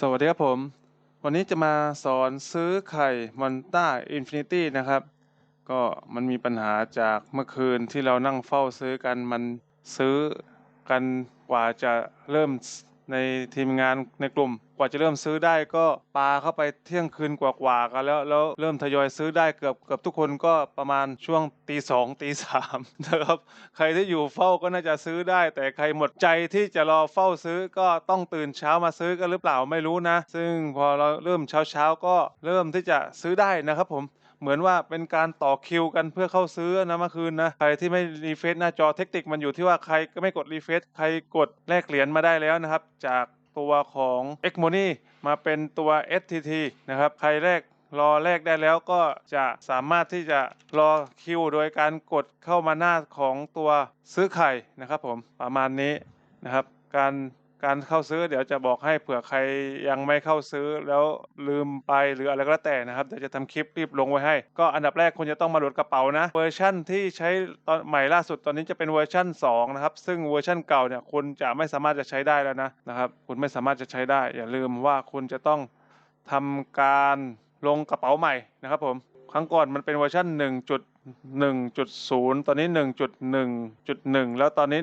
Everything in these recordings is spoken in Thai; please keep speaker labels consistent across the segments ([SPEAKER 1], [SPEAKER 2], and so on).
[SPEAKER 1] สวัสดีครับผม วันนี้จะมาสอนซื้อไข่มอนต้าอินฟินิตี้นะครับ ก็มันมีปัญหาจากเมื่อคืนที่เรานั่งเฝ้าซื้อกันมันซื้อกันกว่าจะเริ่ม ในทีมงานในกลุ่ม กว่าจะเริ่มซื้อได้ก็ปาเข้าไปเที่ยงคืนกว่าๆกันแล้วแล้วเริ่มทยอยซื้อได้เกือบเกือบทุกคนก็ประมาณช่วงตีสองตีสามนะครับใครที่อยู่เฝ้าก็น่าจะซื้อได้ แต่ใครหมดใจที่จะรอเฝ้าซื้อก็ต้องตื่นเช้ามาซื้อกันหรือเปล่าไม่รู้นะ ซึ่งพอเราเริ่มเช้าเช้าๆก็เริ่มที่จะซื้อได้นะครับผม เหมือนว่าเป็นการต่อคิวกันเพื่อเข้าซื้อนะเมื่อคืนนะใครที่ไม่รีเฟซหน้าจอเทคนิคมันอยู่ที่ว่าใครก็ไม่กดรีเฟซใครกดแลกเหรียญมาได้แล้วนะครับ จากตัวของ e x m o n e y มาเป็นตัว STT นะครับใครแรกรอแรกได้แล้วก็จะสามารถที่จะรอคิวโดยการกดเข้ามาหน้าของตัวซื้อไข่นะครับผมประมาณนี้นะครับ การ การเข้าซื้อเดี๋ยวจะบอกให้เผื่อใครยังไม่เข้าซื้อแล้วลืมไปหรืออะไรก็แล้วแต่นะครับเดี๋ยวจะทำคลิปรีบลงไว้ให้ ก็อันดับแรกคุณจะต้องมาโหลดกระเป๋านะเวอร์ชั่นที่ใช้ตอนใหม่ล่าสุดตอนนี้จะเป็นเวอร์ชั่น2นะครับซึ่งเวอร์ชั่นเก่าเนี่ยคุณจะไม่สามารถจะใช้ได้แล้วนะนะครับคุณไม่สามารถจะใช้ได้ อย่าลืมว่าคุณจะต้องทำการลงกระเป๋าใหม่นะครับผมครั้งก่อนมันเป็นเวอร์ชัน1.1.0 ตอนนี้ 1.1.1 แล้วตอนนี้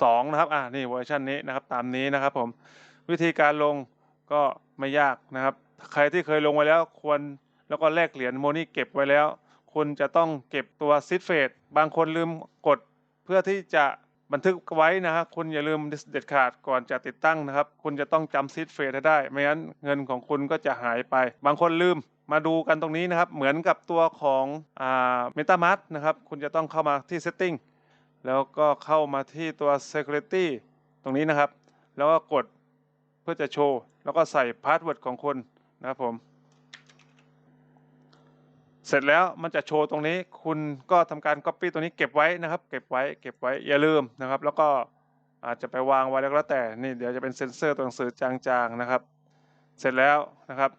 [SPEAKER 1] 2นะครับอ่านี่เวอร์ชันนี้นะครับตามนี้นะครับผมวิธีการลงก็ไม่ยากนะครับ ใครที่เคยลงไว้แล้วควรแล้วก็แลกเหรียญโมนี่เก็บไว้แล้ว คุณจะต้องเก็บตัวซิดเฟดบางคนลืมกดเพื่อที่จะบันทึกไว้นะครับ คุณอย่าลืมเด็ดขาดก่อนจะติดตั้งนะครับ คุณจะต้องจำซิดเฟดให้ได้ ไม่งั้นเงินของคุณก็จะหายไป บางคนลืมมาดูกันตรงนี้นะครับ เหมือนกับตัวของอ่าเมตามันะครับ คุณจะต้องเข้ามาที่ setting แล้วก็เข้ามาที่ตัว security ตรงนี้นะครับ แล้วก็กดเพื่อจะโชว์ แล้วก็ใส่พาสเวิร์ดของคุณนะครับผม เสร็จแล้วมันจะโชว์ตรงนี้ คุณก็ทำการ Copy ตรงนี้เก็บไว้นะครับ เก็บไว้ เก็บไว้ อย่าลืมนะครับ แล้วก็อาจจะไปวางไว้แล้วแล้วแต่ นี่เดี๋ยวจะเป็นเซ็นเซอร์ตัวหนังสือจางๆนะครับ เสร็จแล้วนะครับ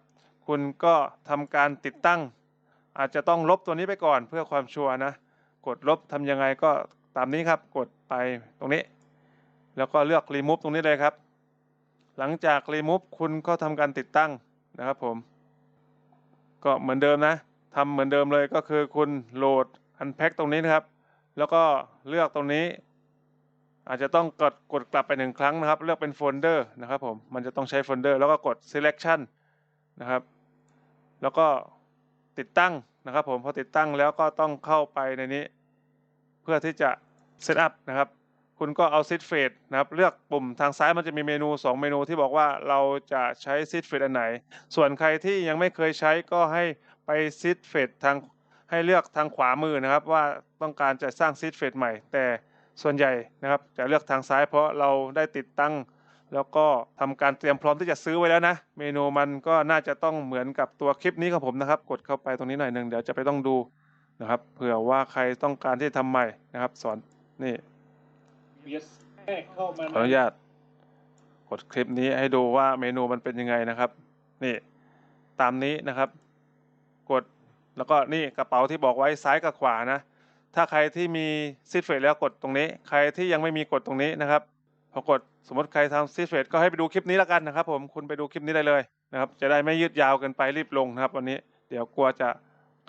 [SPEAKER 1] คุณก็ทำการติดตั้ง อาจจะต้องลบตัวนี้ไปก่อนเพื่อความชัวร์นะ กดลบทำยังไงก็ ตามนี้ครับกดไปตรงนี้ แล้วก็เลือก remove ตรงนี้เลยครับ หลังจาก remove คุณก็ทำการติดตั้งนะครับผม ก็เหมือนเดิมนะทำเหมือนเดิมเลยก็คือคุณโหลด unpack ตรงนี้นะครับ แล้วก็เลือกตรงนี้ อาจจะต้องกดกดกลับไปหนึ่งครั้งนะครับ เลือกเป็นโฟลเดอร์นะครับผมมันจะต้องใช้โฟลเดอร์แล้วก็กด selection นะครับ แล้วก็ติดตั้งนะครับผมพอติดตั้งแล้วก็ต้องเข้าไปในนี้ เพื่อที่จะ set up นะครับคุณก็เอา sit fade นะครับเลือกปุ่มทางซ้ายมันจะมีเมนู 2 เมนูที่บอกว่าเราจะใช้ sit fade อันไหน ส่วนใครที่ยังไม่เคยใช้ก็ให้ไป sit fade ทางให้เลือกทางขวามือนะครับ ว่าต้องการจะสร้าง sit fade ใหม่ แต่ส่วนใหญ่นะครับจะเลือกทางซ้ายเพราะเราได้ติดตั้ง แล้วก็ทำการเตรียมพร้อมที่จะซื้อไว้แล้วนะ เมนูมันก็น่าจะต้องเหมือนกับตัวคลิปนี้ของผมนะครับ กดเข้าไปตรงนี้หน่อยหนึ่งเดี๋ยวจะไปต้องดูนะครับเผื่อว่าใครต้องการที่ทำใหม่นะครับสอน นี่
[SPEAKER 2] yes แรกเข้ามา
[SPEAKER 1] ขออนุญาตกดคลิปนี้ให้ดูว่าเมนูมันเป็นยังไงนะครับ นี่ตามนี้นะครับ กดแล้วก็นี่กระเป๋าที่บอกไว้ซ้ายกับขวานะ ถ้าใครที่มีซิดเฟดแล้วกดตรงนี้ ใครที่ยังไม่มีกดตรงนี้นะครับพอกดสมมติใครทำซิดเฟดก็ให้ไปดูคลิปนี้แล้วกันนะครับ ผมคุณไปดูคลิปนี้ได้เลยนะครับ จะได้ไม่ยืดยาวเกินไปรีบลงนะครับ วันนี้เดี๋ยวกลัวจะ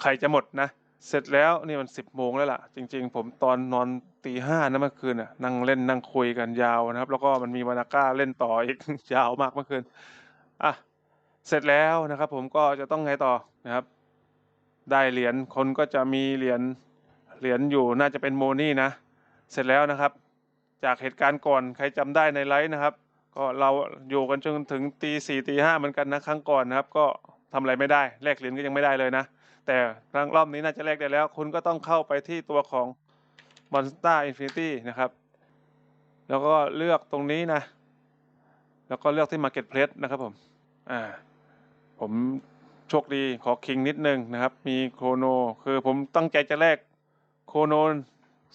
[SPEAKER 1] ใครจะหมดนะ เสร็จแล้วนี่มันสิบโมงแล้วล่ะ จริง ๆ ผมตอนนอนตีห้านะเมื่อคืนน่ะนั่งเล่นนั่งคุยกันยาวนะครับ แล้วก็มันมีวานาก้าเล่นต่ออีก ยาวมากเมื่อคืนอะเสร็จแล้วนะครับ ผมก็จะต้องไงต่อนะครับ ได้เหรียญคนก็จะมีเหรียญเหรียญอยู่น่าจะเป็นโมนี่นะ เสร็จแล้วนะครับ จากเหตุการณ์ก่อนใครจำได้ในไลฟ์นะครับ ก็เราอยู่กันจนถึงตีสี่ตีห้าเหมือนกันนะครั้งก่อนนะครับ ก็ทำอะไรไม่ได้แลกเหรียญก็ยังไม่ได้เลยนะ แต่ครั้งรอบนี้น่าจะแลกได้แล้ว คุณก็ต้องเข้าไปที่ตัวของ Monster Infinity นะครับ แล้วก็เลือกตรงนี้นะ แล้วก็เลือกที่ Marketplace นะครับผมอ่าผมโชคดีขอคิงนิดนึงนะครับ มีโคโนคือผมตั้งใจจะแลกโคโน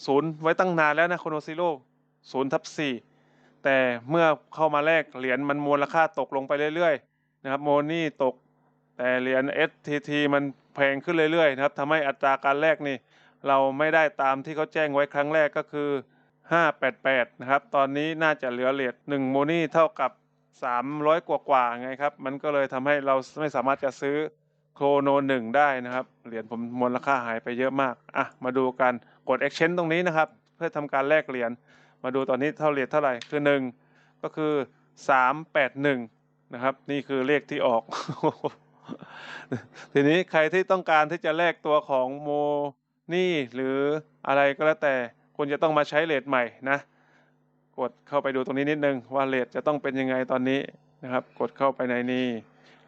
[SPEAKER 1] ศูนย์ไว้ตั้งนานแล้วนะ โคโนซิโร่ศูนย์ทับสี่แต่เมื่อเข้ามาแลกเหรียญมันมูลค่าตกลงไปเรื่อยๆ นะครับ โมนี่ตก แต่เหรียญ STT มันแพงขึ้นเรื่อยๆนะครับทำให้อัตราการแลกนี่ เราไม่ได้ตามที่เขาแจ้งไว้ครั้งแรกก็คือ 588 นะครับ ตอนนี้น่าจะเหลือเหรียญ1โมนี่เท่ากับสามร้อยกว่ากว่าไงครับ มันก็เลยทำให้เราไม่สามารถจะซื้อโครโนหนึ่งได้นะครับ เหรียญผมมูลค่าหายไปเยอะมาก อะ มาดูกันกด exchange ตรงนี้นะครับ เพื่อทำการแลกเหรียญ มาดูตอนนี้เท่าเหรียญเท่าไหร่ คือหนึ่งก็คือสามแปดหนึ่งนะครับ นี่คือเลขที่ออก ทีนี้ใครที่ต้องการที่จะแลกตัวของโมนี่หรืออะไรก็แล้วแต่คุณจะต้องมาใช้เลทใหม่นะ กดเข้าไปดูตรงนี้นิดนึงว่าเลทจะต้องเป็นยังไงตอนนี้นะครับ กดเข้าไปในนี้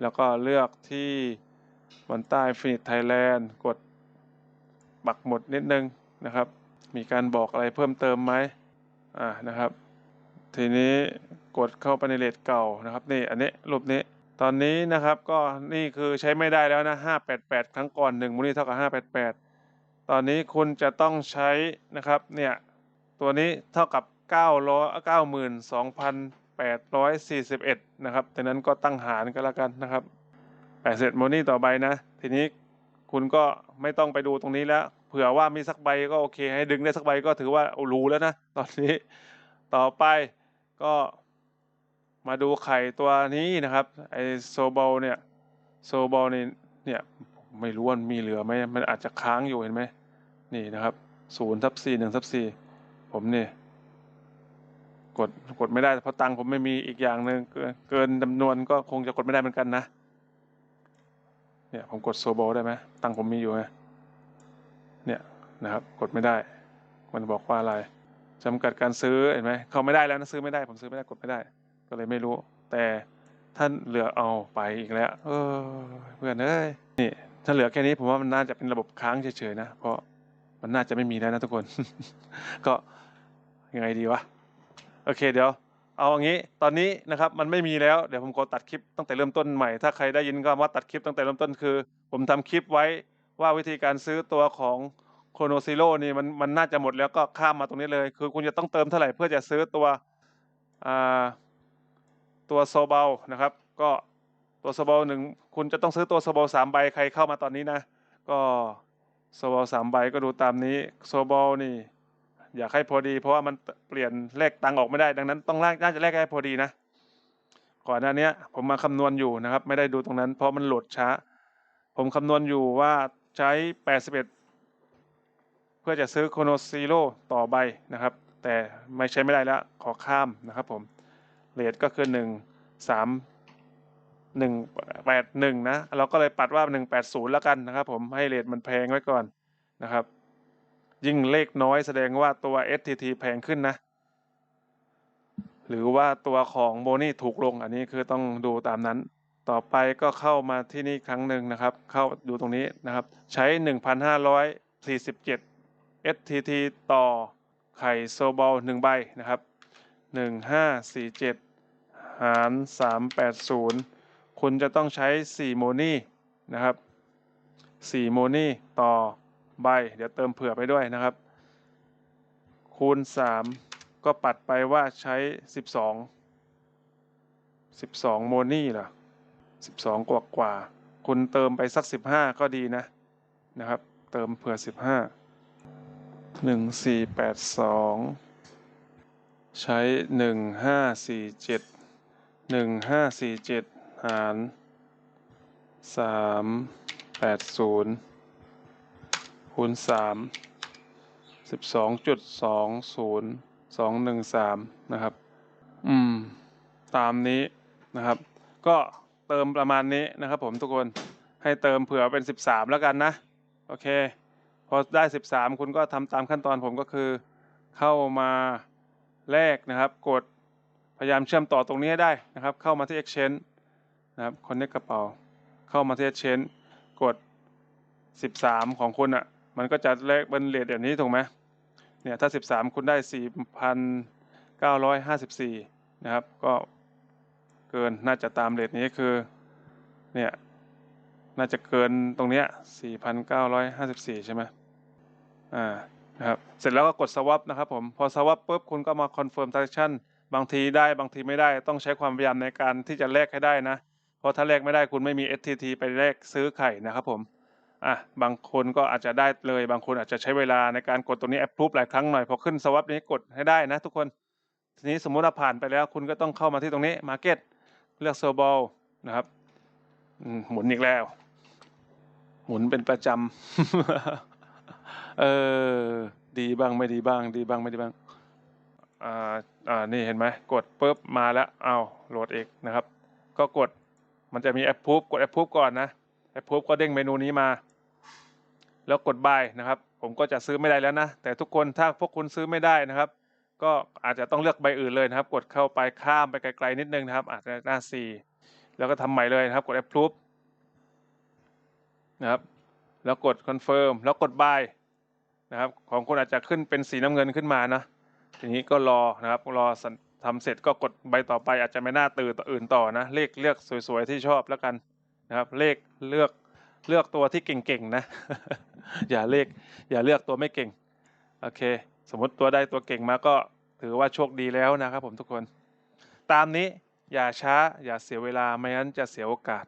[SPEAKER 1] แล้วก็เลือกที่บนใต้ฟินิ t ไทยแลนด์กดปักหมุดนิดนึงนะครับ มีการบอกอะไรเพิ่มเติมไหมอ่านะครับ ทีนี้กดเข้าไปในเลทเก่านะครับนี่อันนี้รูปนี้ ตอนนี้นะครับก็นี่คือใช้ไม่ได้แล้วนะ588 ครั้งก่อน1มูลนี้เท่ากับ 588 ตอนนี้คุณจะต้องใช้นะครับเนี่ยตัวนี้เท่ากับ900 92,841 นะครับดังนั้นก็ตั้งหารกันแล้วกันนะครับ8โมนี่ต่อใบนะ ทีนี้คุณก็ไม่ต้องไปดูตรงนี้แล้ว เผื่อว่ามีสักใบก็โอเค ให้ดึงได้สักใบก็ถือว่าเอารู้แล้วนะ ตอนนี้ต่อไปก็ มาดูไข่ตัวนี้นะครับไอโซบอลเนี่ยโซบอลนี่เนี่ยไม่รู้ว่ามีเหลือไหมมันอาจจะค้างอยู่เห็นไหมนี่นะครับศูนย์ทับสี่หนึ่งทับสี่ผมนี่กดกดไม่ได้เพราะตังค์ผมไม่มีอีกอย่างหนึ่งเกินจำนวนก็คงจะกดไม่ได้เหมือนกันนะเนี่ยผมกดโซบอลได้ไหมตังค์ผมมีอยู่ไงเนี่ยนะครับกดไม่ได้ มันบอกว่าอะไรจำกัดการซื้อเห็นไหมเขาไม่ได้แล้วนะซื้อไม่ได้ ผมซื้อไม่ได้กดไม่ได้ ก็เลยไม่รู้ แต่ท่านเหลือเอาไปอีกแล้ว เออเพื่อนเอ้ยนี่ถ้าเหลือแค่นี้ผมว่ามันน่าจะเป็นระบบค้างเฉยๆนะ เพราะมันน่าจะไม่มีแล้วนะทุกคน ก็ยังไงดีวะ โอเคเดี๋ยว เอาอย่างนี้ ตอนนี้นะครับ มันไม่มีแล้ว เดี๋ยวผมขอตัดคลิปตั้งแต่เริ่มต้นใหม่ ถ้าใครได้ยินก็ว่าตัดคลิปตั้งแต่เริ่มต้นคือ ผมทำคลิปไว้ว่าวิธีการซื้อตัวของโคโนซิโ o นี่มันมันน่าจะหมดแล้วก็ข้ามมาตรงนี้เลย คือคุณจะต้องเติมเท่าไหร่เพื่อจะซื้อตัวอ่า ตัวโซเบลนะครับ ก็ตัวโซเบลหนึ่งคุณจะต้องซื้อตัวโซเบลสามใบใครเข้ามาตอนนี้นะ ก็โซเบลสามใบก็ดูตามนี้โซเบลนี่ อยากให้พอดี เพราะว่ามันเปลี่ยนเลขตังออกไม่ได้ดังนั้นต้องแลกน่าจะแลกให้พอดีนะก่อนหน้านี้ผมมาคำนวณอยู่นะครับ ไม่ได้ดูตรงนั้น เพราะมันโหลดช้า ผมคำนวณอยู่ว่าใช้ 81 เพื่อจะซื้อโคโนซีโร่ต่อใบนะครับ แต่ไม่ใช้ไม่ได้แล้วขอข้ามนะครับผม เรทก็คือ1 3 181นะเราก็เลยปัดว่า180แล้วกันนะครับ ผมให้เรทมันแพงไว้ก่อนนะครับ ยิ่งเลขน้อยแสดงว่าตัว STT แพงขึ้นนะ หรือว่าตัวของโมนี่ถูกลงอันนี้คือต้องดูตามนั้น ต่อไปก็เข้ามาที่นี่ครั้งหนึ่งนะครับ เข้าดูตรงนี้นะครับ ใช้ 1,547 STT ต่อไข่โซบอลหนึ่งใบนะครับ 1547 หาร 380 คุณจะต้องใช้ 4 โมนี่นะครับ 4 โมนี่ต่อใบ เดี๋ยวเติมเผื่อไปด้วยนะครับ คูณ 3 ก็ปัดไปว่าใช้ 12 12 โมนี่เหรอ 12 กว่ากว่า คุณเติมไปสัก 15 ก็ดีนะนะครับ เติมเผื่อ 15 1482 ใช้ 1547 1547หาร380คูณสามสิบสองจุดสองศูนย์สองหนึ่งสามนะครับ อืม ตามนี้นะครับ ก็เติมประมาณนี้นะครับผมทุกคนให้เติมเผื่อเป็นสิบสามแล้วกันนะ โอเค พอได้สิบสามคุณก็ทำตามขั้นตอนผมก็คือ เข้ามาแลกนะครับ กด พยายามเชื่อมต่อตรงนี้ให้ได้นะครับ เข้ามาที่ Exchange นะครับคนนี้กระเป๋า เข้ามาที่ Exchange กด 13 ของคุณอะ่ะ มันก็จะเลขเป็นเลทแบบนี้ถูกไหมเนี่ยถ้า 13 คุณได้ 4,954 นะครับ ก็เกินน่าจะตามเลทนี้คือ เนี่ย น่าจะเกินตรงเนี้ย 4,954 ใช่ไหมอ่านะครับ เสร็จแล้วก็กด swap นะครับผม พอ swap ปุ๊บ คุณก็มา confirm transaction บางทีได้บางทีไม่ได้ต้องใช้ความพยายามในการที่จะแลกให้ได้นะ เพราะถ้าแลกไม่ได้คุณไม่มี STT ไปแลกซื้อไข่นะครับผมอะบางคนก็อาจจะได้เลย บางคนอาจจะใช้เวลาในการกดตรงนี้ approve หลายครั้งหน่อยพอขึ้นสวับนี้กดให้ได้นะ ทุกคนทีนี้สมมุติว่าผ่านไปแล้ว คุณก็ต้องเข้ามาที่ตรงนี้ market เลือกโซบอลนะครับหมุนอีกแล้ว หมุนเป็นประจำเออดีบ้างไม่ดีบ้าง ดีบ้างไม่ดีบ้าง อ่าอ่านี่เห็นไหมกดปุ๊บมาแล้วเอาโหลดเอกนะครับ ก็กดมันจะมีแอปพูฟกดแอปพูฟก่อนนะแอปพูฟก็เด้งเมนูนี้มา แล้วกด buy นะครับ ผมก็จะซื้อไม่ได้แล้วนะ แต่ทุกคนถ้าพวกคุณซื้อไม่ได้นะครับ ก็อาจจะต้องเลือกใบอื่นเลยนะครับ กดเข้าไปข้ามไปไกลๆนิดนึงนะครับ อาจจะหน้า 4 แล้วก็ทำใหม่เลยนะครับ กด approve นะครับแล้วกด confirm แล้วกด buy นะครับ ของคนอาจจะขึ้นเป็นสีน้ำเงินขึ้นมานะ ทีนี้ก็รอนะครับรอสัญทำเสร็จก็กดใบต่อไป อาจจะไม่น่าตื่นต่ออื่นต่อนะเลขเลือกสวยๆที่ชอบแล้วกันนะครับเลขเลือกเลือกตัวที่เก่งๆนะ อย่าเลขอย่าเลือกตัวไม่เก่งโอเค สมมติตัวได้ตัวเก่งมาก็ถือว่าโชคดีแล้วนะครับผมทุกคน ตามนี้อย่าช้าอย่าเสียเวลาไม่งั้นจะเสียโอกาส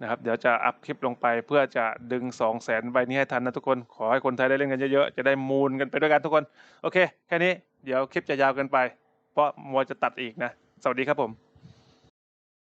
[SPEAKER 1] นะครับเดี๋ยวจะอัพคลิปลงไปเพื่อจะดึง 2 0 0แสนใบนี้ให้ทันนะทุกคน ขอให้คนไทยได้เล่นกันเยอะๆ จะได้มูลกันไปด้วยกันทุกคน โอเค แค่นี้ เดี๋ยวคลิปจะยาวเกินไป เพราะมัวจะตัดอีกนะ สวัสดีครับผม